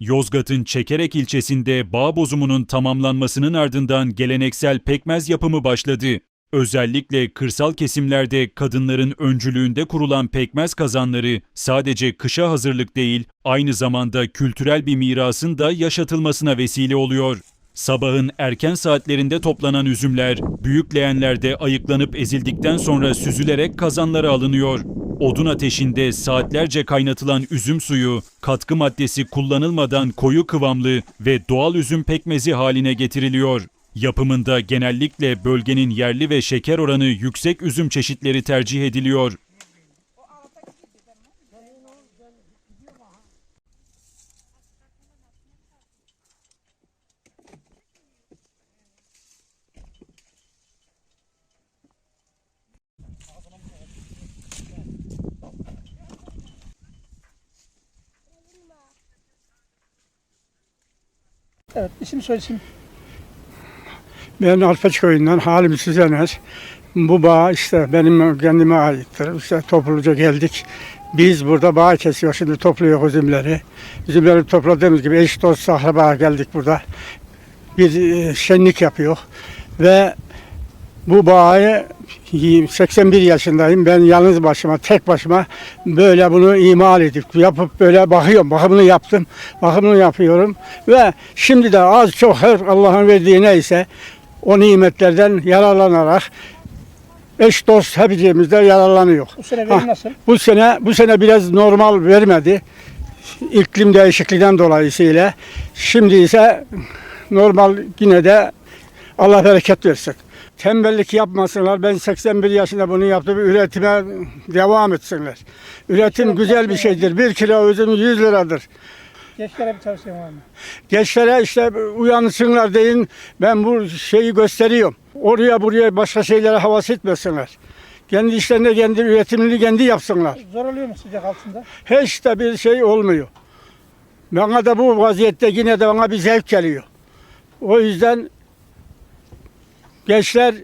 Yozgat'ın Çekerek ilçesinde bağ bozumunun tamamlanmasının ardından geleneksel pekmez yapımı başladı. Özellikle kırsal kesimlerde kadınların öncülüğünde kurulan pekmez kazanları sadece kışa hazırlık değil, aynı zamanda kültürel bir mirasın da yaşatılmasına vesile oluyor. Sabahın erken saatlerinde toplanan üzümler, büyük leğenlerde ayıklanıp ezildikten sonra süzülerek kazanlara alınıyor. Odun ateşinde saatlerce kaynatılan üzüm suyu, katkı maddesi kullanılmadan koyu kıvamlı ve doğal üzüm pekmezi haline getiriliyor. Yapımında genellikle bölgenin yerli ve şeker oranı yüksek üzüm çeşitleri tercih ediliyor. Evet, isim soy isim. Ben Arpaç köyünden Halim Süzener. Bu bağ işte benim kendime aittir. İşte topluca geldik. Biz burada bağ kesiyor. Şimdi topluyor üzümleri. Üzümleri topladığımız gibi eş dost akraba geldik burada. Bir e, şenlik yapıyor. Ve bu bağı 81 yaşındayım. Ben yalnız başıma, tek başıma böyle bunu imal edip yapıp böyle bakıyorum. Bakımını yaptım. Bakımını yapıyorum. Ve şimdi de az çok her Allah'ın verdiği neyse o nimetlerden yararlanarak eş dost hepimiz de yararlanıyor. Bu sene verim nasıl? Bu sene bu sene biraz normal vermedi. İklim değişikliğinden dolayısıyla. Şimdi ise normal yine de Allah bereket versin. Tembellik yapmasınlar. Ben 81 yaşında bunu yaptım. Üretime devam etsinler. Üretim güzel bir şeydir. Bir kilo üzüm 100 liradır. Gençlere bir tavsiye var mı? Gençlere işte uyansınlar deyin. Ben bu şeyi gösteriyorum. Oraya buraya başka şeylere havas etmesinler. Kendi işlerinde kendi üretimini kendi yapsınlar. Zor oluyor mu sıcak altında? Hiç de bir şey olmuyor. Bana da bu vaziyette yine de bana bir zevk geliyor. O yüzden gençler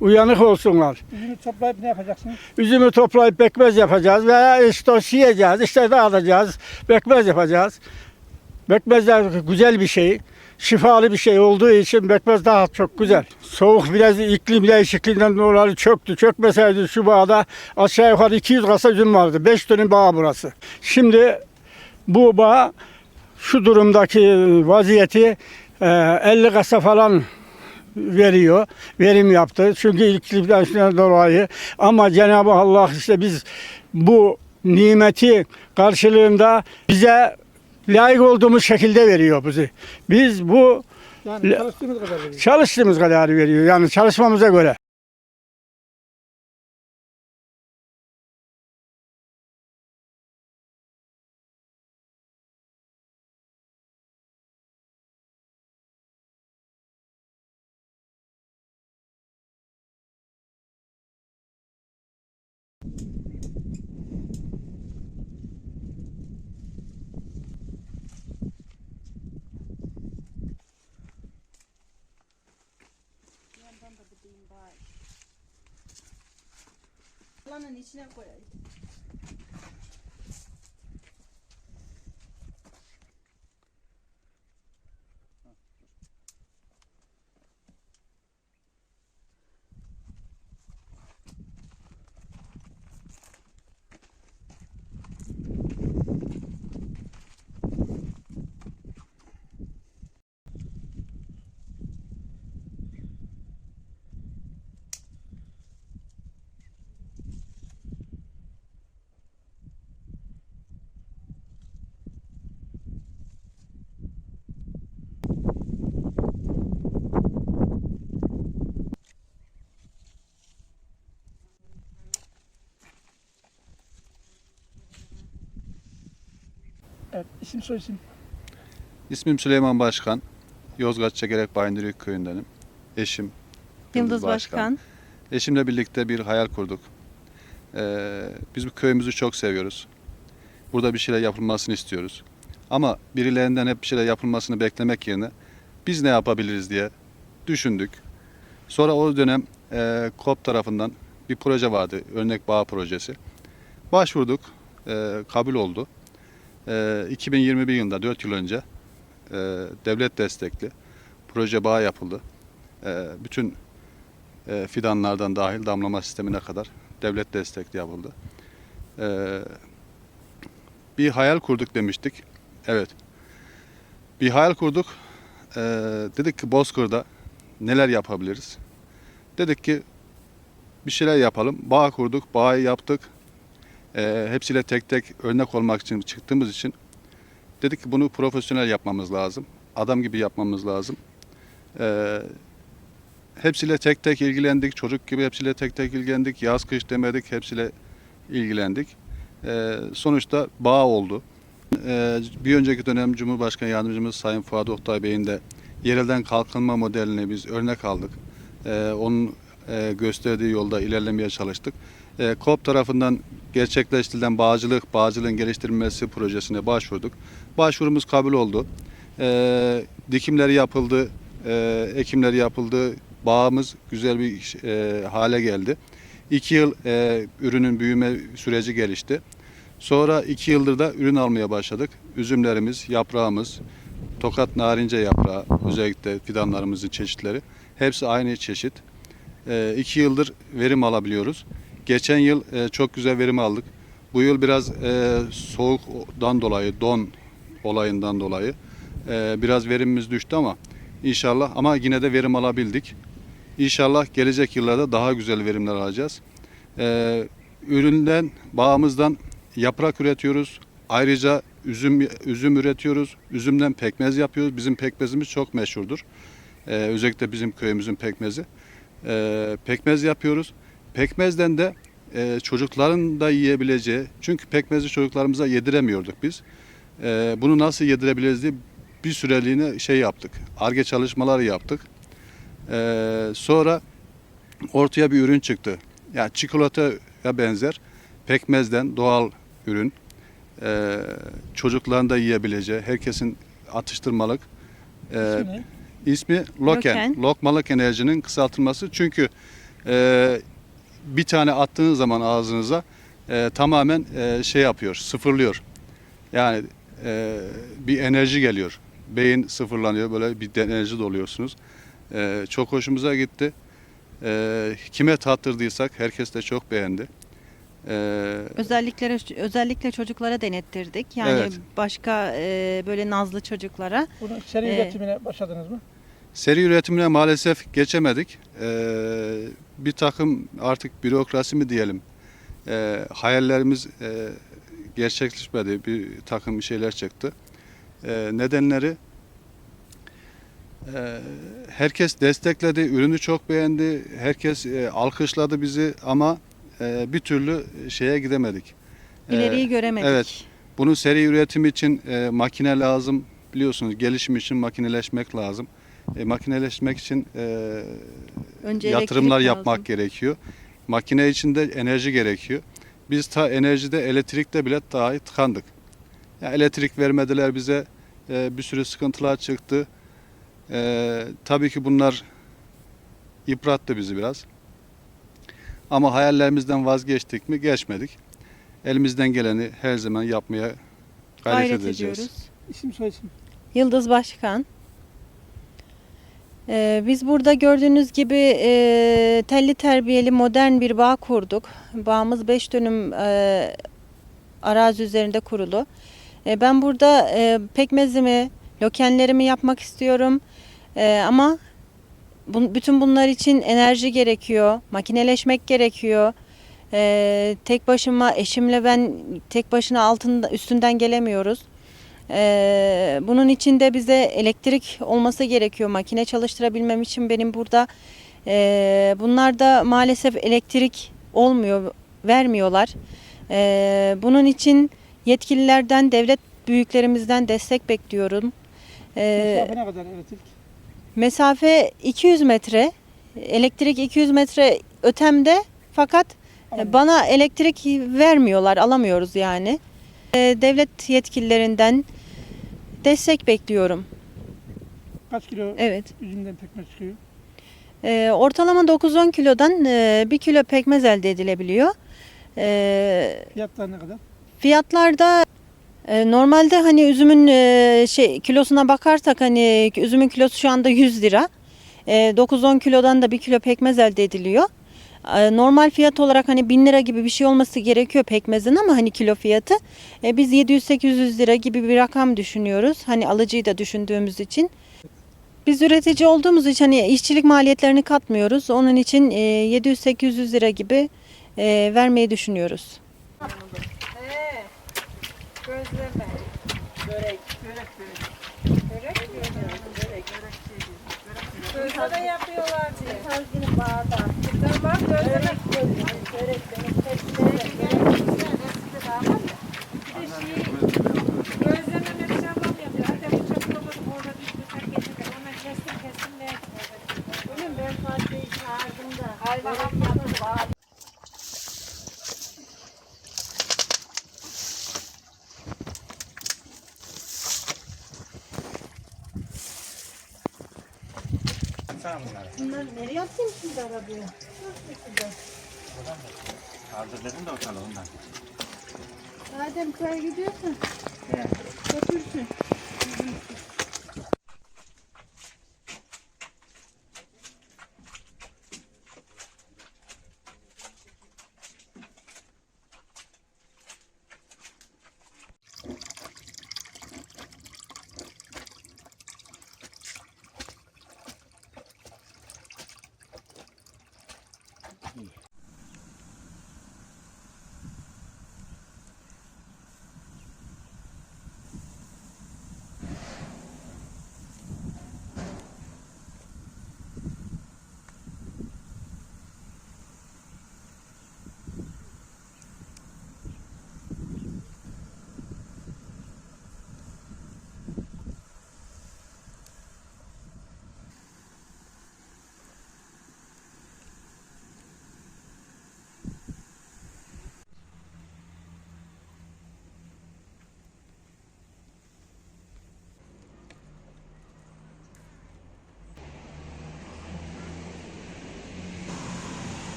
uyanık olsunlar. Üzümü toplayıp ne yapacaksınız? Üzümü toplayıp pekmez yapacağız veya işte yiyeceğiz, işte dağıtacağız, pekmez yapacağız. Pekmez de güzel bir şey. Şifalı bir şey olduğu için pekmez daha çok güzel. Soğuk biraz iklim değişikliğinden dolayı çöktü. Çökmeseydi şu bağda aşağı yukarı 200 kasa üzüm vardı. 5 dönüm bağ burası. Şimdi bu bağ şu durumdaki vaziyeti e, 50 kasa falan veriyor. Verim yaptı. Çünkü iklimden dolayı. Ama Cenab-ı Allah işte biz bu nimeti karşılığında bize layık olduğumuz şekilde veriyor bizi. Biz bu Yani çalıştığımız kadar veriyor. çalıştığımız kadar veriyor. Yani çalışmamıza göre. Alanın içine koyayım. Evet, isim soy isim. İsmim Süleyman Başkan. Yozgat Çekerek Bayındırık köyündenim. Eşim Yıldız Başkan. Eşimle birlikte bir hayal kurduk. Ee, biz bu köyümüzü çok seviyoruz. Burada bir şeyler yapılmasını istiyoruz. Ama birilerinden hep bir şeyler yapılmasını beklemek yerine biz ne yapabiliriz diye düşündük. Sonra o dönem e, KOP tarafından bir proje vardı. Örnek Bağ Projesi. Başvurduk. e, kabul oldu. E, 2021 yılında 4 yıl önce e, devlet destekli. Proje bağ yapıldı. E, bütün e, fidanlardan dahil damlama sistemine kadar devlet destekli yapıldı. E, bir hayal kurduk demiştik. Evet. Bir hayal kurduk. E, dedik ki Bozkır'da neler yapabiliriz? Dedik ki bir şeyler yapalım. Bağ kurduk, bağı yaptık. E, hepsiyle tek tek örnek olmak için çıktığımız için dedik ki bunu profesyonel yapmamız lazım. Adam gibi yapmamız lazım. E, hepsiyle tek tek ilgilendik. Çocuk gibi hepsiyle tek tek ilgilendik. Yaz kış demedik. Hepsiyle ilgilendik. E, sonuçta bağ oldu. E, bir önceki dönem Cumhurbaşkanı Yardımcımız Sayın Fuat Oktay Bey'in de yerelden kalkınma modelini biz örnek aldık. E, onun e, gösterdiği yolda ilerlemeye çalıştık. E, KOP tarafından gerçekleştirilen bağcılık, bağcılığın geliştirilmesi projesine başvurduk. Başvurumuz kabul oldu. E, dikimleri yapıldı, e, ekimleri yapıldı. Bağımız güzel bir e, hale geldi. İki yıl e, ürünün büyüme süreci gelişti. Sonra iki yıldır da ürün almaya başladık. Üzümlerimiz, yaprağımız, tokat narince yaprağı, özellikle fidanlarımızın çeşitleri. Hepsi aynı çeşit. E, iki yıldır verim alabiliyoruz. Geçen yıl e, çok güzel verim aldık. Bu yıl biraz e, soğuktan dolayı, don olayından dolayı e, biraz verimimiz düştü ama inşallah ama yine de verim alabildik. İnşallah gelecek yıllarda daha güzel verimler alacağız. E, üründen, bağımızdan yaprak üretiyoruz. Ayrıca üzüm üzüm üretiyoruz. Üzümden pekmez yapıyoruz. Bizim pekmezimiz çok meşhurdur. E, özellikle bizim köyümüzün pekmezi. E, pekmez yapıyoruz. Pekmezden de e, çocukların da yiyebileceği, çünkü pekmezi çocuklarımıza yediremiyorduk biz. E, bunu nasıl yedirebiliriz diye bir süreliğine şey yaptık. Arge çalışmaları yaptık. E, sonra ortaya bir ürün çıktı. Yani çikolataya benzer pekmezden doğal ürün. E, çocukların da yiyebileceği, herkesin atıştırmalık. E, İsmi? İsmi Loken. Loken. Lokmalık enerjinin kısaltılması. Çünkü e, bir tane attığınız zaman ağzınıza e, tamamen e, şey yapıyor, sıfırlıyor. Yani e, bir enerji geliyor. Beyin sıfırlanıyor, böyle bir enerji doluyorsunuz. E, çok hoşumuza gitti. E, kime tattırdıysak herkes de çok beğendi. E, Özellikle özellikle çocuklara denettirdik. Yani Evet. başka e, böyle nazlı çocuklara. Bunun seri Ee, üretimine başladınız mı? Seri üretimine maalesef geçemedik. Ee, bir takım artık bürokrasi mi diyelim, ee, hayallerimiz e, gerçekleşmedi. Bir takım şeyler çıktı. Ee, nedenleri e, herkes destekledi, ürünü çok beğendi, herkes e, alkışladı bizi ama e, bir türlü şeye gidemedik. Ee, İleriyi göremedik. evet. Bunun seri üretim için e, makine lazım. Biliyorsunuz gelişim için makineleşmek lazım. E, makineleşmek için e, Önce yatırımlar elektrik yapmak lazım. gerekiyor. Makine için de enerji gerekiyor. Biz ta enerjide, elektrikte bile dahi tıkandık. Ya elektrik vermediler bize. E, bir sürü sıkıntılar çıktı. E, tabii ki bunlar yıprattı bizi biraz. Ama hayallerimizden vazgeçtik mi? Geçmedik. Elimizden geleni her zaman yapmaya gayret, Gayret edeceğiz. ediyoruz. İsim soy isim. Yıldız Başkan. Ee, biz burada gördüğünüz gibi e, telli terbiyeli modern bir bağ kurduk. Bağımız 5 dönüm e, arazi üzerinde kurulu. E, ben burada e, pekmezimi, lokenlerimi yapmak istiyorum. Ama bütün bunlar için enerji gerekiyor, makineleşmek gerekiyor. Tek başıma eşimle ben tek başına altında üstünden gelemiyoruz. Ee, bunun için de bize elektrik olması gerekiyor. Makine çalıştırabilmem için benim burada e, bunlar da maalesef elektrik olmuyor, vermiyorlar. Ee, bunun için yetkililerden, devlet büyüklerimizden destek bekliyorum. Ee, Mesafe ne kadar elektrik? mesafe 200 metre, elektrik 200 metre ötemde fakat bana elektrik vermiyorlar, alamıyoruz yani. Ee, devlet yetkililerinden destek bekliyorum. Kaç kilo Evet. üzümden pekmez çıkıyor? Ee, ortalama 9-10 kilodan e, 1 kilo pekmez elde edilebiliyor. Ee, Fiyatlar ne kadar? fiyatlarda E, Normalde hani üzümün e, şey kilosuna bakarsak hani üzümün kilosu şu anda 100 lira. E, 9-10 kilodan da 1 kilo pekmez elde ediliyor. E, Normal fiyat olarak hani 1000 lira gibi bir şey olması gerekiyor pekmezin ama hani kilo fiyatı. E, Biz 700-800 lira gibi bir rakam düşünüyoruz. Hani alıcıyı da düşündüğümüz için. Biz üretici olduğumuz için hani işçilik maliyetlerini katmıyoruz. Onun için e, 700-800 lira gibi e, vermeyi düşünüyoruz. Közleme yapıyorlar diye. Tamam közleme. Gözleme Bunlar nereye attın şimdi arabaya? Kaldır dedim de ondan. Adem çay gidiyorsun. Götürsün.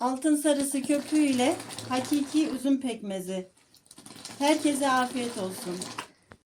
Altın sarısı köpüğüyle hakiki üzüm pekmezi. Herkese afiyet olsun.